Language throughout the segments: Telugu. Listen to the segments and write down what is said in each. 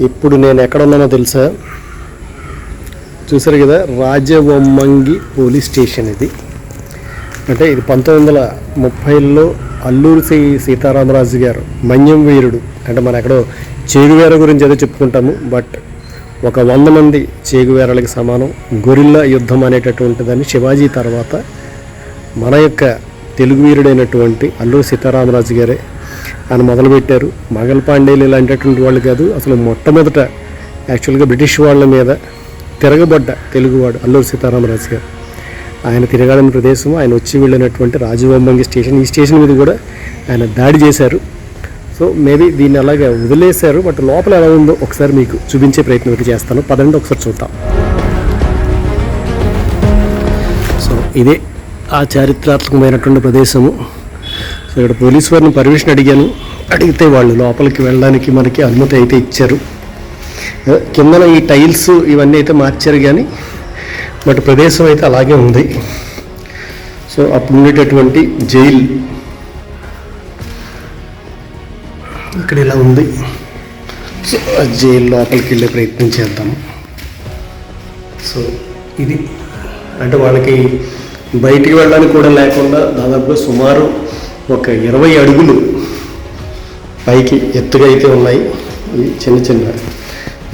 ఇప్పుడు నేను ఎక్కడ ఉన్నానో తెలుసా? చూసారు కదా రాజవొమ్మంగి పోలీస్ స్టేషన్ ఇది. అంటే ఇది పంతొమ్మిది వందల ముప్పైలో అల్లూరి శ్రీ సీతారామరాజు గారు మన్యం వీరుడు. అంటే మనం ఎక్కడో చేగువేర గురించి ఏదో చెప్పుకుంటాము బట్ ఒక వంద మంది చేగువేరలకి సమానం. గొరిల్లా యుద్ధం అనేటటువంటి దాన్ని శివాజీ తర్వాత మన యొక్క తెలుగు వీరుడైనటువంటి అల్లూరి సీతారామరాజు గారే ఆయన మొదలుపెట్టారు. మగల్ పాండేలు ఇలాంటిటువంటి వాళ్ళు కాదు. అసలు మొట్టమొదట యాక్చువల్గా బ్రిటిష్ వాళ్ళ మీద తిరగబడ్డ తెలుగువాడు అల్లూరు సీతారామరాజు గారు. ఆయన తిరగాలని ప్రదేశం ఆయన వచ్చి వెళ్ళినటువంటి రాజవంబంగి స్టేషన్ ఈ స్టేషన్ మీద కూడా ఆయన దాడి చేశారు. సో మేబీ దీన్ని అలాగే వదిలేశారు బట్ లోపల ఎలా ఉందో ఒకసారి మీకు చూపించే ప్రయత్నం అయితే చేస్తాను. పదండి ఒకసారి చూద్దాం. సో ఇదే ఆ చారిత్రాత్మకమైనటువంటి ప్రదేశము. సో ఇక్కడ పోలీస్ వారిని పర్మిషన్ అడిగాను. అడిగితే వాళ్ళు లోపలికి వెళ్ళడానికి మనకి అనుమతి అయితే ఇచ్చారు. కిందన ఈ టైల్స్ ఇవన్నీ అయితే మార్చారు కానీ బట్ ప్రదేశం అయితే అలాగే ఉంది. సో అప్పుడు ఉండేటటువంటి జైల్ ఇక్కడ ఇలా ఉంది. సో ఆ జైలు లోపలికి వెళ్ళే ప్రయత్నం చేద్దాము సో ఇది. అంటే వాళ్ళకి బయటికి వెళ్ళడానికి కూడా లేకుండా దాదాపుగా సుమారు ఒక ఇరవై అడుగులు పైకి ఎత్తుగా అయితే ఉన్నాయి. చిన్న చిన్న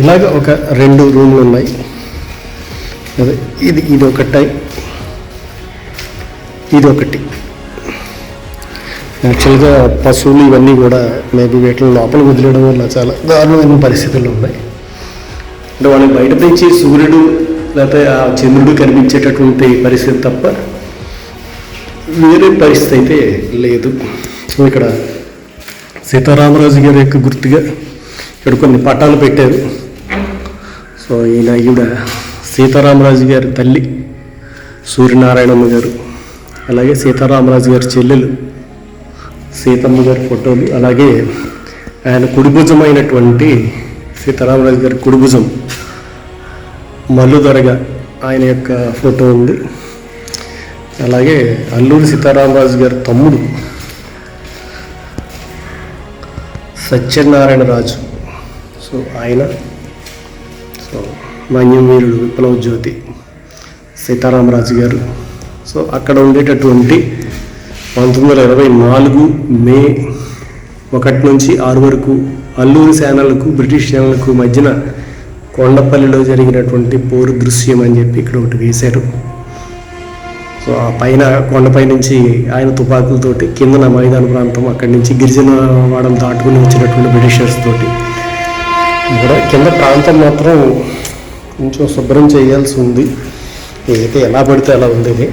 ఇలాగ ఒక రెండు రూమ్లు ఉన్నాయి. అదే ఇది ఇది ఒకటి ఇది ఒకటి. యాక్చువల్గా పశువులు ఇవన్నీ కూడా మేబీ వీటిని లోపల వదిలేయడం వల్ల చాలా దారుణమైన పరిస్థితులు ఉన్నాయి. అంటే వాళ్ళకి బయట నుంచి సూర్యుడు లేకపోతే ఆ చంద్రుడు కనిపించేటటువంటి పరిస్థితి తప్ప వేరే పరిస్థితి అయితే లేదు. సో ఇక్కడ సీతారామరాజు గారి యొక్క గుర్తుగా ఇక్కడ కొన్ని పటాలు పెట్టారు. సో ఈయన ఈవిడ సీతారామరాజు గారి తల్లి సూర్యనారాయణమ్మ గారు అలాగే సీతారామరాజు గారి చెల్లెలు సీతమ్మ గారి ఫోటోలు అలాగే ఆయన కుడిభుజమైనటువంటి సీతారామరాజు గారి కుడిభుజం మల్లుదొరగా ఆయన యొక్క ఫోటో ఉంది. అలాగే అల్లూరి సీతారామరాజు గారి తమ్ముడు సత్యనారాయణ రాజు. సో ఆయన సో మన్యవీరుడు విప్లవ జ్యోతి సీతారామరాజు గారు. సో అక్కడ ఉండేటటువంటి పంతొమ్మిది వందల ఇరవై నాలుగు మే ఒకటి నుంచి ఆరు వరకు అల్లూరి సేనలకు బ్రిటిష్ సేనలకు మధ్యన కొండపల్లిలో జరిగినటువంటి పోరు దృశ్యం అని చెప్పి ఇక్కడ ఒకటి వేశారు. సో ఆ పైన కొండపై నుంచి ఆయన తుపాకులతోటి కిందన మైదాన ప్రాంతం అక్కడి నుంచి గిరిజన వాడలు దాటుకుని వచ్చినటువంటి బ్రిటిషర్స్ తోటి. కూడా కింద ప్రాంతం మాత్రం కొంచెం శుభ్రం చేయాల్సి ఉంది. ఏదైతే ఎలా పడితే అలా ఉంది ఇది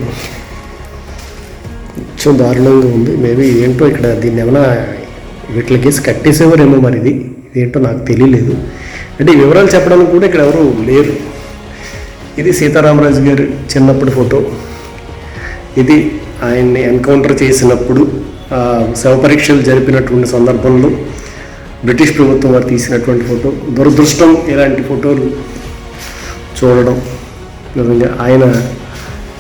కొంచెం దారుణంగా ఉంది. మేబీ ఏంటో ఇక్కడ దీన్ని ఏమైనా వీటికి కట్టేసేవారేమో మరి ఇది. ఇదేంటో నాకు తెలియలేదు. అంటే ఈ వివరాలు చెప్పడానికి కూడా ఇక్కడ ఎవరు లేరు. ఇది సీతారామరాజు గారు చిన్నప్పుడు ఫోటో. ఇది ఆయన్ని ఎన్కౌంటర్ చేసినప్పుడు శవపరీక్షలు శవ పరీక్షలు జరిపినటువంటి సందర్భంలో బ్రిటిష్ ప్రభుత్వం వారు తీసినటువంటి ఫోటో. దురదృష్టం ఇలాంటి ఫోటోలు చూడడం నిజంగా. ఆయన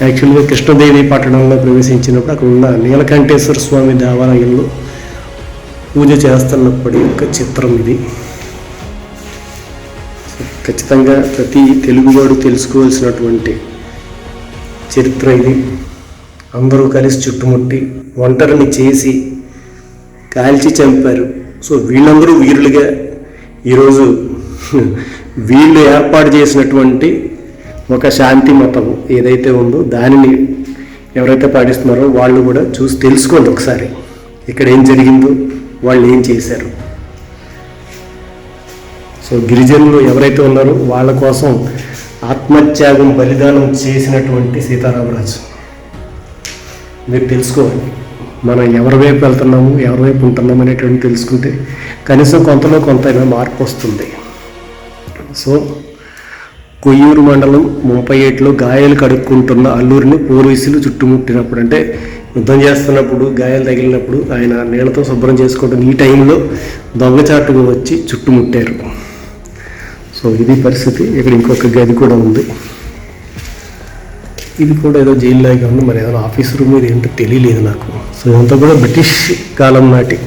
యాక్చువల్గా కృష్ణదేవి పట్టణంలో ప్రవేశించినప్పుడు అక్కడ ఉన్న నీలకంఠేశ్వర స్వామి దేవాలయంలో పూజ చేస్తున్నప్పటి యొక్క చిత్రం ఇది. ఖచ్చితంగా ప్రతి తెలుగువాడు తెలుసుకోవాల్సినటువంటి చరిత్ర ఇది. అందరూ కలిసి చుట్టుముట్టి ఒంటరిని చేసి కాల్చి చంపారు. సో వీళ్ళందరూ వీరులుగా ఈరోజు వీళ్ళు ఏర్పాటు చేసినటువంటి ఒక శాంతి మతం ఏదైతే ఉందో దానిని ఎవరైతే పాటిస్తున్నారో వాళ్ళు కూడా చూసి తెలుసుకోండి ఒకసారి. ఇక్కడ ఏం జరిగిందో వాళ్ళు ఏం చేశారు. సో గిరిజనులు ఎవరైతే ఉన్నారో వాళ్ళ కోసం ఆత్మత్యాగం బలిదానం చేసినటువంటి సీతారామరాజు. మీరు తెలుసుకోవాలి. మనం ఎవరి వైపు వెళ్తున్నాము ఎవరి వైపు ఉంటున్నాము అనేటువంటి తెలుసుకుంటే కనీసం కొంతలో కొంత మార్పు వస్తుంది. సో కొయ్యూరు మండలం ముప్పై ఏట్లో గాయాలు కడుక్కుంటున్న అల్లూరిని పోలీసులు చుట్టుముట్టినప్పుడు అంటే యుద్ధం చేస్తున్నప్పుడు గాయాలు తగిలినప్పుడు ఆయన నీళ్ళతో శుభ్రం చేసుకుంటున్న ఈ టైంలో దొంగచాటుగా వచ్చి చుట్టుముట్టారు. సో ఇది పరిస్థితి. ఇక్కడ ఇంకొక గది కూడా ఉంది. ఇది కూడా ఏదో జైలు లాగా ఉంది. మరి ఏదైనా ఆఫీస్ రూమ్ ఇది ఏంటో తెలియలేదు నాకు. సో ఇదంతా కూడా బ్రిటిష్ కాలం నాటి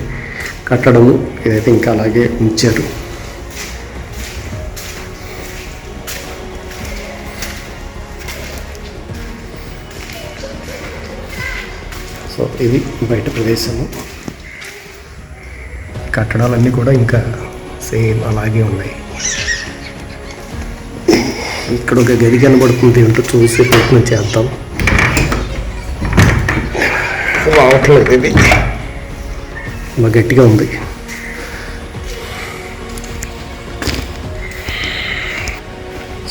కట్టడము. ఇదైతే ఇంకా అలాగే ఉంచారు. సో ఇది బయట ప్రదేశము. కట్టడాలన్నీ కూడా ఇంకా సేమ్ అలాగే ఉన్నాయి. ఇక్కడ ఒక గది కనబడుతుంది. ఏంటో చూసి ప్రయత్నం చేద్దాం. రావట్లేదు ఇది. బాగా గట్టిగా ఉంది.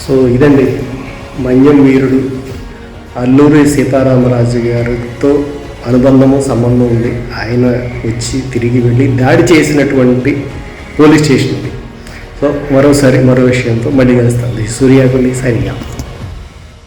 సో ఇదండి మన్యం వీరుడు అల్లూరి సీతారామరాజు గారితో అనుబంధము సంబంధం ఉంది. ఆయన వచ్చి తిరిగి వెళ్ళి దాడి చేసినటువంటి పోలీస్ స్టేషన్ సో మరోసారి మరో విషయంతో మళ్ళీ కలుస్తాం. సూర్యాకులి సరియా